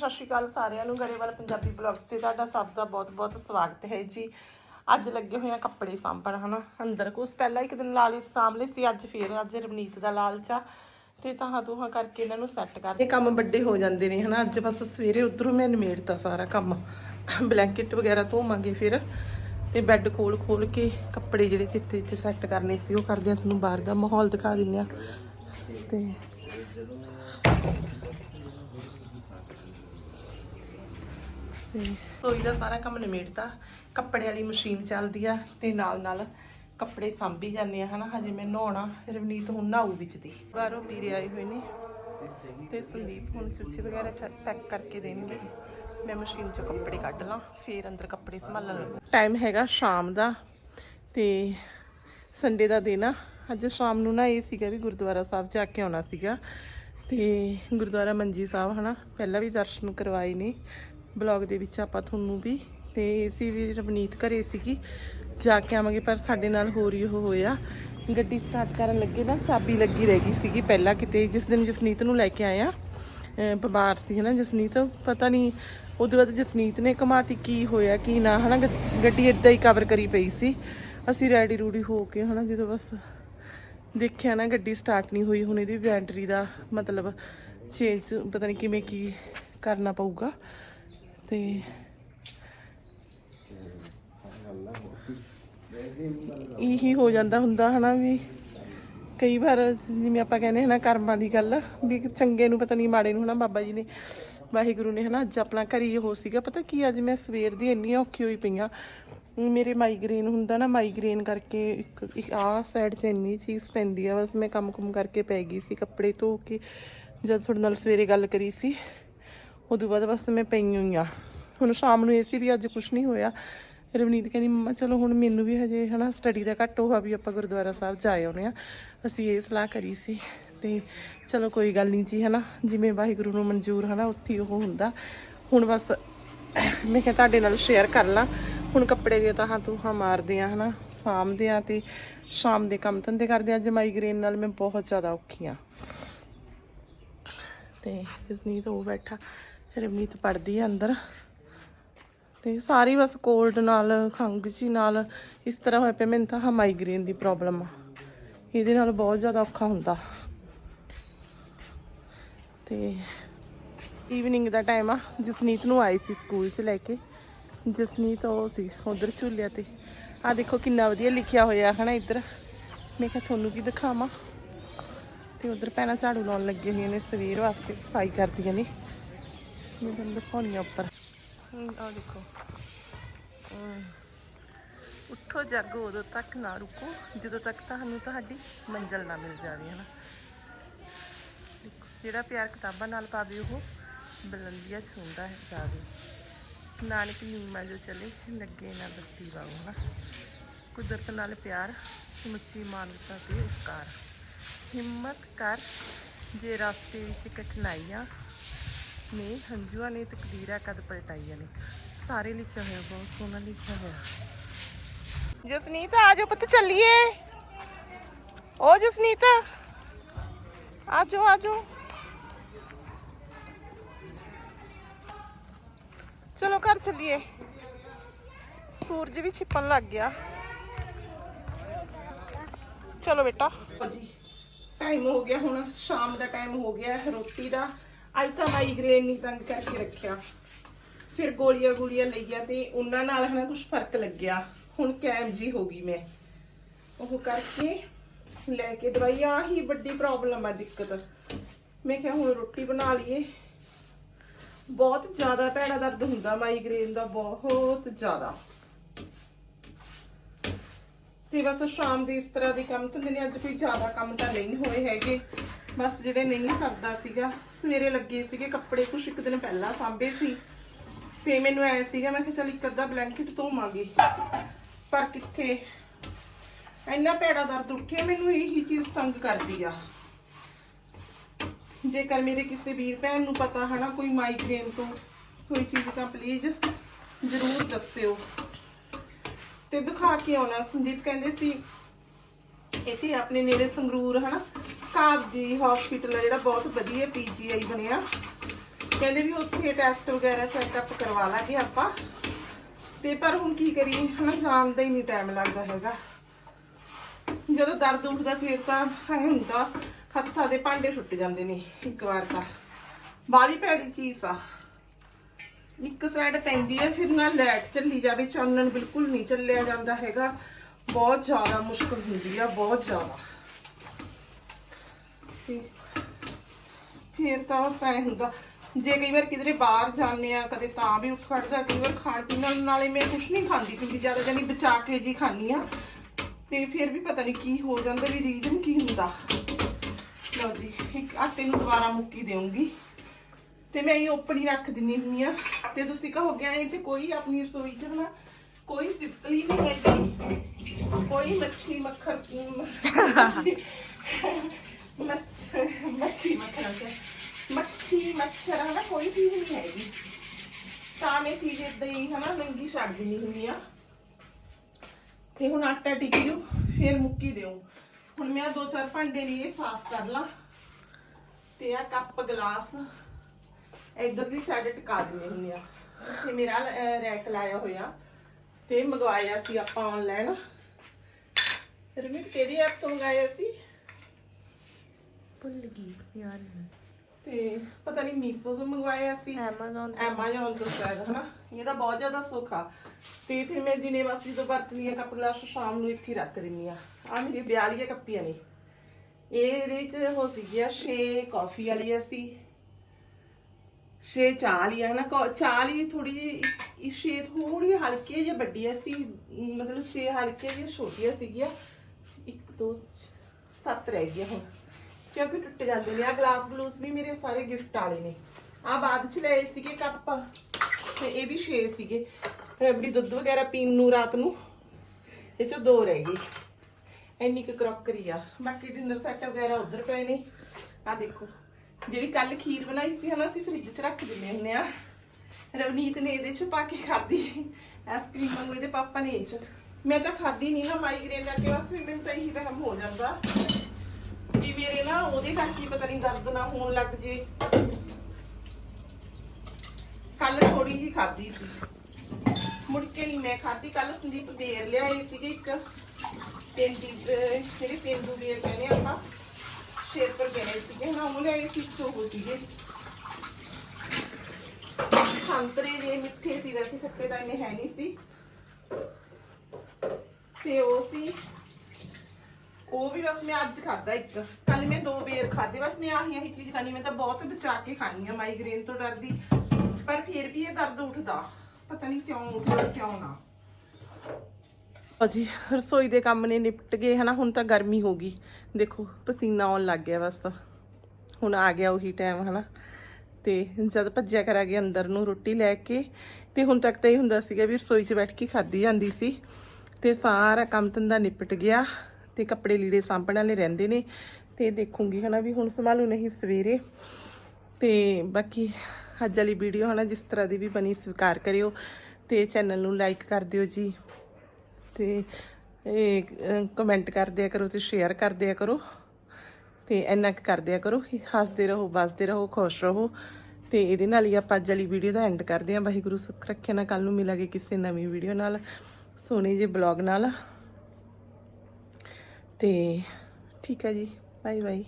ਸਤਿ ਸ਼੍ਰੀ ਅਕਾਲ ਸਾਰਿਆਂ ਨੂੰ, ਗਰੇਵਾਲ ਪੰਜਾਬੀ ਬਲੌਗਸ ਤੇ ਤੁਹਾਡਾ ਸਭ ਦਾ ਬਹੁਤ-ਬਹੁਤ ਸਵਾਗਤ ਹੈ ਜੀ। ਅੱਜ ਲੱਗੇ ਹੋਏ ਆ ਕੱਪੜੇ ਸਾਂਭਣ, ਹਨਾ? ਅੰਦਰ ਕੁਛ ਪਹਿਲਾਂ ਇੱਕ ਦਿਨ ਲਾਲੇ ਸਾਂਭਲੇ ਸੀ, ਅੱਜ ਫੇਰ ਅੱਜ ਰਵਨੀਤ ਦਾ ਲਾਲਚਾ ਤੇ ਤਾਂ ਤੂਹਾਂ ਕਰਕੇ ਇਹਨਾਂ ਨੂੰ ਸੈੱਟ ਕਰਦੇ ਕੰਮ ਵੱਡੇ ਹੋ ਜਾਂਦੇ ਨੇ, ਹਨਾ? ਅੱਜ ਬਸ ਸਵੇਰੇ ਉਧਰੋਂ ਮੈਂ ਨਿਮੇੜਤਾ ਸਾਰਾ ਕੰਮ। ਬਲੈਂਕਟ ਵਗੈਰਾ ਧੋਵਾਂਗੇ ਫਿਰ, ਤੇ ਬੈੱਡ ਖੋਲ ਖੋਲ ਕੇ ਕੱਪੜੇ ਜਿਹੜੇ ਜਿੱਥੇ ਜਿੱਥੇ ਸੈੱਟ ਕਰਨੇ ਸੀ, ਉਹ ਕਰਦੇ ਆ ਤੁਹਾਨੂੰ ਬਾਹਰ ਦਾ ਮਾਹੌਲ ਦਿਖਾ ਦਿੰਦੇ ਆ। ਤੇ ਰਸੋਈ ਦਾ ਸਾਰਾ ਕੰਮ ਨਿਮੇੜਤਾ। ਕੱਪੜੇ ਵਾਲੀ ਮਸ਼ੀਨ ਚੱਲਦੀ ਆ ਤੇ ਨਾਲ ਨਾਲ ਕੱਪੜੇ ਸਾਂਭੀ ਜਾਂਦੇ ਆ, ਹਨਾ? ਹਜੇ ਮੈਂ ਨਹਾਉਣਾ, ਰਵਨੀਤ ਹੁਣ ਨਹਾਊ ਵਿੱਚ ਦੀ। ਬਾਹਰੋਂ ਵੀਰੇ ਆਏ ਹੋਏ ਨੇ ਤੇ ਸੰਦੀਪ ਹੁਣ ਚੁੱਚੀ ਵਗੈਰਾ ਪੈਕ ਕਰਕੇ ਦੇਣਗੇ। ਮੈਂ ਮਸ਼ੀਨ ਚੋਂ ਕੱਪੜੇ ਕੱਢ ਲਾਂ, ਫੇਰ ਅੰਦਰ ਕੱਪੜੇ ਸੰਭਾਲਣ ਲੱਗੂ। ਟਾਈਮ ਹੈਗਾ ਸ਼ਾਮ ਦਾ ਤੇ ਸੰਡੇ ਦਾ ਦਿਨ ਆ। ਅੱਜ ਸ਼ਾਮ ਨੂੰ ਨਾ ਇਹ ਸੀਗਾ ਵੀ ਗੁਰਦੁਆਰਾ ਸਾਹਿਬ ਜਾ ਕੇ ਆਉਣਾ ਸੀਗਾ ਤੇ ਗੁਰਦੁਆਰਾ ਮੰਜੀ ਸਾਹਿਬ, ਹਨਾ? ਪਹਿਲਾਂ ਵੀ ਦਰਸ਼ਨ ਕਰਵਾਏ ਨੇ। ਬਲੌਗ ਦੇ ਵਿੱਚ ਆਪਾਂ ਤੁਹਾਨੂੰ ਵੀ ਤੇ ਅਸੀਂ ਵੀ ਰਵਨੀਤ ਘਰੇ ਸੀਗੀ। ਜਾ ਕੇ ਆਵਾਂਗੇ, ਪਰ ਸਾਡੇ ਨਾਲ ਹੋਰ ਹੀ ਉਹ ਹੋਇਆ। ਗੱਡੀ ਸਟਾਰਟ ਕਰਨ ਲੱਗੇ ਨਾ, ਚਾਬੀ ਲੱਗੀ ਰਹਿ ਗਈ ਸੀਗੀ ਪਹਿਲਾਂ ਕਿਤੇ। ਜਿਸ ਦਿਨ ਜਸਨੀਤ ਨੂੰ ਲੈ ਕੇ ਆਇਆ ਬਿਮਾਰ ਸੀ ਹਨਾ ਜਸਨੀਤ। ਪਤਾ ਨਹੀਂ, ਉਹਦੇ ਬਾਅਦ ਜਸਨੀਤ ਨੇ ਕਮਾਤੀ ਕੀ ਹੋਇਆ, ਕੀ ਨਾ ਹਨਾ। ਗੱਡ- ਗੱਡੀ ਇਦਾਂ ਹੀ ਕਵਰ ਕਰੀ ਪਈ ਸੀ। ਅਸੀਂ ਰੈਡੀ ਰੂਡੀ ਹੋ ਕੇ ਹਨਾ ਜਦੋਂ ਬਸ ਦੇਖਿਆ ਨਾ ਗੱਡੀ ਸਟਾਰਟ ਨਹੀਂ ਹੋਈ। ਹੁਣ ਇਹਦੀ ਬੈਟਰੀ ਦਾ ਮਤਲਬ ਚੇਂਜ ਪਤਾ ਨਹੀਂ ਕਿਵੇਂ ਕੀ ਕਰਨਾ ਪਊਗਾ। ਤੇ ਇਹੀ ਹੋ ਜਾਂਦਾ ਹੁੰਦਾ ਹਨਾ ਵੀ ਕਈ ਵਾਰ ਜਿਵੇਂ ਆਪਾਂ ਕਹਿੰਦੇ ਹਨਾ ਕਰਮਾਂ ਦੀ ਗੱਲ, ਵੀ ਚੰਗੇ ਨੂੰ ਪਤਾ ਨਹੀਂ ਮਾੜੇ ਨੂੰ ਹਨਾ ਬਾਬਾ ਜੀ ਨੇ, ਵਾਹਿਗੁਰੂ ਨੇ ਹਨਾ ਅੱਜ ਆਪਣਾ ਘਰੀ ਉਹ ਸੀਗਾ। ਪਤਾ ਕੀ ਅੱਜ ਮੈਂ ਸਵੇਰ ਦੀ ਇੰਨੀ ਔਖੀ ਹੋਈ ਪਈਆਂ ਮੇਰੇ ਮਾਈਗ੍ਰੇਨ ਹੁੰਦਾ ਨਾ ਮਾਈਗ੍ਰੇਨ ਕਰਕੇ ਇੱਕ ਇੱਕ ਆਹ ਸਾਈਡ 'ਚ ਇੰਨੀ ਚੀਜ਼ ਪੈਂਦੀ ਆ, ਬਸ ਮੈਂ ਕੰਮ ਕੁਮ ਕਰਕੇ ਪੈ ਗਈ ਸੀ ਕੱਪੜੇ ਧੋ ਕੇ, ਜਦ ਤੁਹਾਡੇ ਨਾਲ ਸਵੇਰੇ ਗੱਲ ਕਰੀ ਸੀ। ਉਦੋਂ ਬਾਅਦ ਬਸ ਮੈਂ ਪਈ ਹੋਈ ਆ। ਹੁਣ ਸ਼ਾਮ ਨੂੰ ਇਹ ਸੀ ਵੀ ਅੱਜ ਕੁਝ ਨਹੀਂ ਹੋਇਆ। ਰਵਨੀਤ ਕਹਿੰਦੀ, ਮੰਮਾ, ਚਲੋ ਹੁਣ ਮੈਨੂੰ ਵੀ ਹਜੇ ਹਨਾ ਸਟੱਡੀ ਦਾ ਘੱਟ ਹੋਆ ਵੀ ਆਪਾਂ ਗੁਰਦੁਆਰਾ ਸਾਹਿਬ ਜਾ ਆਉਨੇ ਆ ਅਸੀਂ ਇਹ ਸਲਾਹ ਕਰੀ ਸੀ ਤੇ ਚਲੋ ਕੋਈ ਗੱਲ ਨਹੀਂ ਜੀ, ਹਨਾ? ਜਿਵੇਂ ਵਾਹਿਗੁਰੂ ਨੂੰ ਮਨਜ਼ੂਰ ਹਨਾ, ਉੱਥੇ ਉਹ ਹੁੰਦਾ। ਹੁਣ ਬਸ ਮੈਂ ਕਿਹਾ ਤੁਹਾਡੇ ਨਾਲ ਸ਼ੇਅਰ ਕਰ ਲਾਂ। ਹੁਣ ਕੱਪੜੇ ਦੇ ਤਾਂ ਤੂੰ ਹਾਂ ਮਾਰਦੇ ਆ ਹਨਾ? ਸਾਂਭਦੇ ਆ ਤੇ ਸ਼ਾਮ ਦੇ ਕੰਮ ਧੰਦੇ ਕਰਦੇ ਆ ਅੱਜ ਮਾਈਗ੍ਰੇਨ ਨਾਲ ਮੈਂ ਬਹੁਤ ਜ਼ਿਆਦਾ ਔਖੀ ਆ ਤੇ ਜਸਨੀਤ ਉਹ ਬੈਠਾ। ਰਵਨੀਤ ਪੜਦੀ ਆ ਅੰਦਰ। ਤੇ ਸਾਰੀ ਬਸ ਕੋਲਡ ਨਾਲ ਖੰਘ ਜੀ ਨਾਲ ਇਸ ਤਰ੍ਹਾਂ ਹੋਇਆ ਪਿਆ। ਮੈਨੂੰ ਤਾਂ ਹਾਂ ਮਾਈਗ੍ਰੇਨ ਦੀ ਪ੍ਰੋਬਲਮ ਆ। ਇਹਦੇ ਨਾਲ ਬਹੁਤ ਜ਼ਿਆਦਾ ਔਖਾ ਹੁੰਦਾ। ਤੇ ਈਵਨਿੰਗ ਦਾ ਟਾਈਮ ਆ। ਜਸਨੀਤ ਨੂੰ ਆਈ ਸੀ ਸਕੂਲ 'ਚ ਲੈ ਕੇ। ਜਸਨੀਤ ਉਹ ਸੀ, ਉਧਰ ਝੂਲਿਆ ਤੇ। ਆ ਦੇਖੋ ਕਿੰਨਾ ਵਧੀਆ ਲਿਖਿਆ ਹੋਇਆ ਹਨਾ ਇੱਧਰ। ਮੈਂ ਕਿਹਾ ਤੁਹਾਨੂੰ ਕੀ ਦਿਖਾਵਾਂ? ਤੇ ਉਧਰ ਪੈਣਾ ਝਾੜੂ ਲਾਉਣ ਲੱਗੇ ਹੋਏ ਨੇ, ਸਵੇਰ ਵਾਸਤੇ ਸਫ਼ਾਈ ਕਰਦੀਆਂ ਨੇ। ਮੈਂ ਤੁਹਾਨੂੰ ਦਿਖਾਉਣੀ ਉੱਪਰ। ਆ ਦੇਖੋ। ਉੱਠੋ ਜਾਗੋ ਉਦੋਂ ਤੱਕ ਨਾ ਰੁਕੋ। ਜਦੋਂ ਤੱਕ ਤੁਹਾਨੂੰ ਤੁਹਾਡੀ ਮੰਜ਼ਲ ਨਾ ਮਿਲ ਜਾਵੇ, ਹਨਾ? ਦੇਖੋ, ਜਿਹੜਾ ਪਿਆਰ ਕਿਤਾਬਾਂ ਨਾਲ ਪਾਵੇ, ਉਹ ਬੁਲੰਦੀਆਂ ਛੂੰਦਾ ਹੈ, ਜਾਵੇ। ਨਾਨਕ ਨੀਮਾ ਜੋ ਚਲੇ, ਲੱਗੇ ਨਾ ਬੱਤੀ ਵਾਂਗ, ਹਨਾ? ਕੁਦਰਤ ਨਾਲ ਪਿਆਰ, ਸਮੁੱਚੀ ਮਾਨਵਤਾ ਤੇ ਉਸਕਾਰ ਹਿੰਮਤ ਕਰ, ਜੇ ਰਸਤੇ ਵਿੱਚ ਕਠਿਨਾਈਆਂ ਨੇ ਹੰਝੂਆਂ ਨੇ ਤਕਦੀਰਾਂ ਕਦ ਪਲਟਾਈਆਂ ਨੇ ਸਾਰੇ ਲਿਖਿਆ ਹੋਇਆ ਬਹੁਤ ਸੋਹਣਾ ਲਿਖਿਆ ਹੋਇਆ ਜਸਨੀਤ ਆ ਜਾਓ ਪੁੱਤ ਚੱਲੀਏ ਓ ਜਸਨੀਤ ਆ ਜਾਓ ਆ ਜਾਓ ਚਲੋ ਘਰ ਚੱਲੀਏ ਸੂਰਜ ਵੀ ਛਿਪਣ ਲੱਗ ਗਿਆ ਚਲੋ ਬੇਟਾ ਜੀ ਟਾਈਮ ਹੋ ਗਿਆ ਹੁਣ ਸ਼ਾਮ ਦਾ ਟਾਈਮ ਹੋ ਗਿਆ ਹੈ ਰੋਟੀ ਦਾ। ਅੱਜ ਤਾਂ ਮਾਈਗ੍ਰੇਨ ਨਹੀਂ ਤੰਗ ਕਰਕੇ ਰੱਖਿਆ। ਫਿਰ ਗੋਲੀਆਂ ਗੋਲੀਆਂ ਲਈਆਂ ਤੇ ਉਹਨਾਂ ਨਾਲ ਹਨਾ ਕੁਝ ਫ਼ਰਕ ਲੱਗਿਆ। ਹੁਣ ਕੈਮ ਜੀ ਹੋ ਗਈ ਮੈਂ। ਉਹ ਕਰਕੇ ਲੈ ਕੇ ਦਵਾਈ, ਆਹੀ ਵੱਡੀ ਪ੍ਰੋਬਲਮ ਆ ਦਿੱਕਤ। ਮੈਂ ਕਿਹਾ ਹੁਣ ਰੋਟੀ ਬਣਾ ਲਈਏ। ਬਹੁਤ ਜ਼ਿਆਦਾ ਭੈੜਾ ਦਰਦ ਹੁੰਦਾ ਮਾਈਗ੍ਰੇਨ ਦਾ, ਬਹੁਤ ਜ਼ਿਆਦਾ। ਤੇ ਬਸ ਸ਼ਾਮ ਦੀ ਇਸ ਤਰ੍ਹਾਂ ਦੀ ਕੰਮ ਧੰਦੇ ਨੇ, ਅੱਜ ਕੋਈ ਜ਼ਿਆਦਾ ਕੰਮ ਤਾਂ ਨਹੀਂ ਹੋਏ ਹੈਗੇ। ਬਸ ਜਿਹੜੇ ਨਹੀਂ ਸਰਦਾ ਸੀਗਾ। ਸਵੇਰੇ ਲੱਗੇ ਸੀਗੇ ਕੱਪੜੇ ਕੁਛ ਇੱਕ ਦਿਨ ਪਹਿਲਾਂ ਸਾਂਭੇ ਸੀ। ਤੇ ਮੈਨੂੰ ਐ ਸੀਗਾ, ਮੈਂ ਕਿਹਾ ਚਲ ਇੱਕ ਅੱਧਾ ਬਲੈਂਕਟ ਧੋਵਾਂਗੀ। ਪਰ ਕਿੱਥੇ? ਇੰਨਾ ਭੈੜਾ ਦਰਦ ਉੱਠਿਆ, ਮੈਨੂੰ ਇਹੀ ਚੀਜ਼ ਤੰਗ ਕਰਦੀ ਆ। ਜੇਕਰ ਮੇਰੇ ਕਿਸੇ ਵੀਰ ਭੈਣ ਨੂੰ ਪਤਾ ਹਨਾ, ਕੋਈ ਮਾਈਗ੍ਰੇਨ ਤੋਂ ਕੋਈ ਚੀਜ਼ ਤਾਂ ਪਲੀਜ਼ ਜ਼ਰੂਰ ਦੱਸਿਓ। ਤੇ ਦਿਖਾ ਕੇ ਆਉਣਾ, ਸੰਦੀਪ ਕਹਿੰਦੇ ਸੀ, ਇੱਥੇ ਆਪਣੇ ਨੇੜੇ ਸੰਗਰੂਰ ਹਨਾ ਕਾਬ ਦੀ ਹਸਪੀਟਲ ਆ, ਜਿਹੜਾ ਬਹੁਤ ਵਧੀਆ ਪੀਜੀਆਈ ਬਣਿਆ। ਕਹਿੰਦੇ ਵੀ ਉੱਥੇ ਟੈਸਟ ਵਗੈਰਾ ਚੈੱਕਅਪ ਕਰਵਾ ਲਾਂਗੇ ਆਪਾਂ। ਤੇ ਪਰ ਹੁਣ ਕੀ ਕਰੀਏ, ਹਨਾ, ਜਾਣ ਦਾ ਹੀ ਨਹੀਂ ਟਾਈਮ ਲੱਗਦਾ ਹੈਗਾ। ਜਦੋਂ ਦਰਦ ਉੱਠਦਾ ਫਿਰ ਤਾਂ ਐ ਹੁੰਦਾ, ਹੱਥਾਂ ਦੇ ਭਾਂਡੇ ਛੁੱਟ ਜਾਂਦੇ ਨੇ ਇੱਕ ਵਾਰ ਤਾਂ। ਬਾਲੀ ਭੈੜੀ ਚੀਜ਼ ਆ। ਇੱਕ ਸਾਈਡ ਪੈਂਦੀ ਹੈ ਫਿਰ ਨਾ ਲੈਟ ਚੱਲੀ ਜਾਵੇ, ਚਾਨਣ ਬਿਲਕੁਲ ਨਹੀਂ ਚੱਲਿਆ ਜਾਂਦਾ ਹੈਗਾ। ਬਹੁਤ ਜ਼ਿਆਦਾ ਮੁਸ਼ਕਲ ਹੁੰਦੀ ਆ, ਬਹੁਤ ਜ਼ਿਆਦਾ। ਤੇ ਫਿਰ ਤਾਂ ਬਸ ਐ ਹੁੰਦਾ। ਜੇ ਕਈ ਵਾਰ ਕਿਧਰੇ ਬਾਹਰ ਜਾਂਦੇ ਆ, ਕਦੇ ਤਾਂ ਵੀ ਉੱਠ ਖੜਦਾ ਕਈ ਵਾਰ ਖਾਣ ਪੀਣ ਨਾਲ- ਨਾਲੇ ਮੈਂ ਕੁਛ ਨਹੀਂ ਖਾਂਦੀ ਕਿਉਂਕਿ ਜ਼ਿਆਦਾ ਜਾਨੀ ਬਚਾ ਕੇ ਜੀ ਖਾਂਦੀ ਆ। ਤੇ ਫਿਰ ਵੀ ਪਤਾ ਨਹੀਂ ਕੀ ਹੋ ਜਾਂਦਾ, ਵੀ ਰੀਜ਼ਨ ਕੀ ਹੁੰਦਾ। ਲਓ ਜੀ, ਇੱਕ ਆਟੇ ਨੂੰ ਦੁਬਾਰਾ ਮੁੱਕੀ ਦੇਵਾਂਗੀ ਤੇ ਮੈਂ ਇਹ ਓਪਨ ਹੀ ਰੱਖ ਦਿੰਨੀ ਹੁੰਨੀ ਆ। ਤੇ ਤੁਸੀਂ ਕਹੋਗੇ, ਐ ਤੇ ਕੋਈ ਆਪਣੀ ਰਸੋਈ ਚ ਨਾ ਕੋਈ ਸਿਪਲੀ ਨਹੀਂ ਹੈਗੀ। ਕੋਈ ਮੱਛੀ ਮੱਖਰ ਮੱਛ- ਮੱਛੀ ਮੱਖਰ ਤੇ। ਮੱਛੀ ਮੱਛਰ ਹਨਾ ਕੋਈ ਚੀਜ਼ ਨਹੀਂ ਹੈਗੀ। ਤਾਂ ਮੈਂ ਚੀਜ਼ ਏਦਾਂ ਹੀ ਹਨਾ ਨੰਗੀ ਛੱਡ ਦਿੰਨੀ ਹੁੰਦੀ ਆ। ਤੇ ਹੁਣ ਆਟਾ ਟਿਕ ਜੂ, ਫਿਰ ਮੁੱਕੀ ਦਿਓ ਹੁਣ ਮੈਂ ਦੋ ਚਾਰ ਭਾਂਡੇ ਲਈ ਇਹ ਸਾਫ਼ ਕਰ ਲਾਂ। ਤੇ ਆ ਕੱਪ, ਗਲਾਸ ਇੱਧਰ ਦੀ ਸਾਈਡ ਟਿਕਾ ਦਿੰਦੇ ਹੁੰਦੇ ਆ। ਇੱਥੇ ਮੇਰਾ ਰੈਕ ਲਾਇਆ ਹੋਇਆ। ਤੇ ਮੰਗਵਾਇਆ ਸੀ ਆਪਾਂ ਆਨਲਾਈਨ ਰਮਿਤ, ਕਿਹੜੀ ਐਪ ਤੋਂ ਮੰਗਾਇਆ ਸੀ? ਭੁੱਲ ਗਈ ਯਾਰ। ਤੇ ਪਤਾ ਨਹੀਂ ਮੀਸੋ ਤੋਂ ਮੰਗਵਾਇਆ ਸੀ। Amazon ਐਮਾਜ਼ਨ ਤੋਂ ਸ਼ਾਇਦ ਹਨਾ? ਇਹਦਾ ਬਹੁਤ ਜ਼ਿਆਦਾ ਸੁੱਖ ਆ। ਤੇ ਫਿਰ ਮੈਂ ਦਿਨੇ ਵਾਸਤੇ ਜਦੋਂ ਵਰਤਨੀ ਆ ਕੱਪ ਗਲਾਸ ਸ਼ਾਮ ਨੂੰ ਇੱਥੇ ਹੀ ਰੱਖ ਦਿੰਨੀ ਆ। ਆ ਮੇਰੀ ਬਿਆਲੀਆਂ ਕੱਪੀਆਂ ਨੇ। ਇਹ ਇਹਦੇ ਵਿੱਚ ਹੋ ਸੀਗੀਆਂ 6 ਕਾਫੀ ਵਾਲੀਆਂ ਸੀ। 6 ਚਾਹ ਵਾਲੀਆਂ ਹਨਾ? ਕੌ- ਚਾਹ ਵਾਲੀ ਥੋੜੀ ਜਿਹੀ 6 ਥੋੜੀ ਹਲਕੀ ਜਿਹੀ ਵੱਡੀਆਂ ਸੀ। ਮਤਲਬ 6 ਹਲਕੀਆਂ ਜਿਹੀਆਂ ਛੋਟੀਆਂ ਸੀਗੀਆਂ। ਇੱਕ ਦੋ ਸੱਤ ਰਹਿ ਗਈਆਂ ਹੁਣ। ਕਿਉਂਕਿ ਟੁੱਟ ਜਾਂਦੇ ਨੇ। ਆ ਗਲਾਸ ਗਲੂਸ ਵੀ ਮੇਰੇ ਸਾਰੇ ਗਿਫਟ ਵਾਲੇ ਨੇ। ਆ ਬਾਅਦ ਚ ਲਏ ਸੀਗੇ ਕੱਪ। ਤੇ ਇਹ ਵੀ 6 ਸੀਗੇ। ਰਬੜੀ ਦੁੱਧ ਵਗੈਰਾ ਪੀਣ ਨੂੰ ਰਾਤ ਨੂੰ। ਇਹ ਚ ਦੋ ਰਹਿ ਗਏ। ਇੰਨੀ ਕੁ ਕਰੋਕਰੀ ਆ। ਬਾਕੀ ਡਿਨਰ ਸੈੱਟ ਵਗੈਰਾ ਉਧਰ ਪਏ ਨੇ। ਆ ਦੇਖੋ। ਜਿਹੜੀ ਕੱਲ ਖੀਰ ਬਣਾਈ ਸੀ ਹਨਾ, ਅਸੀਂ ਫ੍ਰਿਜ 'ਚ ਰੱਖ ਦਿੰਦੇ ਹੁੰਦੇ ਆ। ਰਵਨੀਤ ਨੇ ਇਹਦੇ 'ਚ ਪਾ ਕੇ ਖਾਧੀ। ਆਈਸਕ੍ਰੀਮ ਵਾਂਗੂ ਇਹਦੇ ਪਾਪਾ ਨੇ ਇਹ 'ਚ। ਮੈਂ ਤਾਂ ਖਾਧੀ ਨਹੀਂ ਨਾ ਮਾਈਗ੍ਰੇਨ ਕਰਕੇ, ਬਸ ਫਿਰ ਮੈਨੂੰ ਤਾਂ ਇਹੀ ਵਹਿਮ ਹੋ ਜਾਂਦਾ। ਵੀ ਮੇਰੇ ਨਾ ਉਹਦੇ ਕਰਕੇ ਪਤਾ ਨਹੀਂ ਦਰਦ ਨਾ ਹੋਣ ਲੱਗ ਜੇ। ਕੱਲ ਥੋੜੀ ਜਿਹੀ ਖਾਧੀ ਸੀ। ਮੁੜ ਕੇ ਨਹੀਂ ਮੈਂ ਖਾਧੀ। ਕੱਲ ਸੰਦੀਪ ਬੇਰ ਲਿਆਏ ਸੀਗੇ ਇੱਕ। ਤੇਂਦੀ ਜਿਹੜੇ ਤੇਂਦੂ ਬੇਰ ਕਹਿੰਦੇ ਆਪਾਂ ਸ਼ੇਰਪੁਰ ਗਏ ਸੀਗੇ। ਨਾ ਉਹ ਲਿਆਏ ਸੀ ਉਹ ਸੀਗੇ। ਸੰਤਰੇ ਜੇ ਮਿੱਠੇ ਸੀ, ਵੈਸੇ ਚੱਕੇ ਤਾਂ ਇੰਨੇ ਹੈ ਨਹੀਂ ਸੀ। ਤੇ ਉਹ ਸੀ ਉਹ ਵੀ ਬਸ ਮੈਂ ਅੱਜ ਖਾਦਾ ਇੱਕ। ਕੱਲ ਮੈਂ ਦੋ ਬੇਰ ਖਾਦੇ ਬਸ ਮੈਂ ਆਹੀ ਆਹੀ ਚੀਜ਼ ਖਾਣੀ, ਮੈਂ ਤਾਂ ਬਹੁਤ ਬਚਾ ਕੇ ਖਾਣੀ ਆ ਮਾਈਗ੍ਰੇਨ ਤੋਂ ਡਰਦੀ। ਪਰ ਫਿਰ ਵੀ ਇਹ ਦਰਦ ਉੱਠਦਾ। ਪਤਾ ਨਹੀਂ ਕਿਉਂ ਉੱਠਦਾ ਕਿਉਂ ਨਾ। ਅਜੀ ਰਸੋਈ ਦੇ ਕੰਮ ਨੇ ਨਿਪਟ ਗਏ ਹਨਾ, ਹੁਣ ਤਾਂ ਗਰਮੀ ਹੋ ਗਈ। ਦੇਖੋ, ਪਸੀਨਾ ਆਉਣ ਲੱਗ ਗਿਆ ਬਸ। ਹੁਣ ਆ ਗਿਆ ਉਹੀ ਟਾਈਮ ਹਨਾ। ਤੇ ਜਦ ਭੱਜਿਆ ਕਰਾਂਗੇ ਅੰਦਰ ਨੂੰ ਰੋਟੀ ਲੈ ਕੇ, ਤੇ ਹੁਣ ਤੱਕ ਤਾਂ ਇਹ ਹੁੰਦਾ ਸੀਗਾ ਵੀ ਰਸੋਈ 'ਚ ਬੈਠ ਕੇ ਖਾਧੀ ਜਾਂਦੀ ਸੀ। ਤੇ ਸਾਰਾ ਕੰਮ ਧੰਦਾ ਨਿਪਟ ਗਿਆ। ਤੇ ਕੱਪੜੇ ਲੀੜੇ ਸਾਂਭਣ ਵਾਲੇ ਰਹਿੰਦੇ ਨੇ ਤੇ ਦੇਖੂੰਗੀ ਹਨਾ ਵੀ ਹੁਣ ਸੰਭਾਲੂ ਨਹੀਂ ਸਵੇਰੇ। ਤੇ ਬਾਕੀ ਅੱਜ ਵਾਲੀ ਵੀਡੀਓ ਹਨਾ ਜਿਸ ਤਰ੍ਹਾਂ ਦੀ ਵੀ ਬਣੀ ਸਵੀਕਾਰ ਕਰਿਓ ਤੇ ਚੈਨਲ ਨੂੰ ਲਾਈਕ ਕਰ ਦਿਓ ਜੀ। ਤੇ ਇਹ ਕਮੈਂਟ ਕਰ ਦਿਆ ਕਰੋ ਤੇ ਸ਼ੇਅਰ ਕਰ ਦਿਆ ਕਰੋ। ਤੇ ਇੰਨਾ ਕੁ ਕਰ ਦਿਆ ਕਰੋ ਹੱਸਦੇ ਰਹੋ, ਵੱਸਦੇ ਰਹੋ, ਖੁਸ਼ ਰਹੋ। ਤੇ ਇਹਦੇ ਨਾਲ ਹੀ ਆਪਾਂ ਅੱਜ ਵਾਲੀ ਵੀਡੀਓ ਦਾ ਐਂਡ ਕਰਦੇ ਹਾਂ। ਵਾਹਿਗੁਰੂ ਸੁੱਖ ਰੱਖੇ। ਨਾ ਕੱਲ ਨੂੰ ਮਿਲਾਂਗੇ ਕਿਸੇ ਨਵੀਂ ਵੀਡੀਓ ਨਾਲ, ਸੋਹਣੇ ਜਿਹੇ ਬਲੌਗ ਨਾਲ। ਤੇ ਠੀਕ ਹੈ ਜੀ ਬਾਏ ਬਾਏ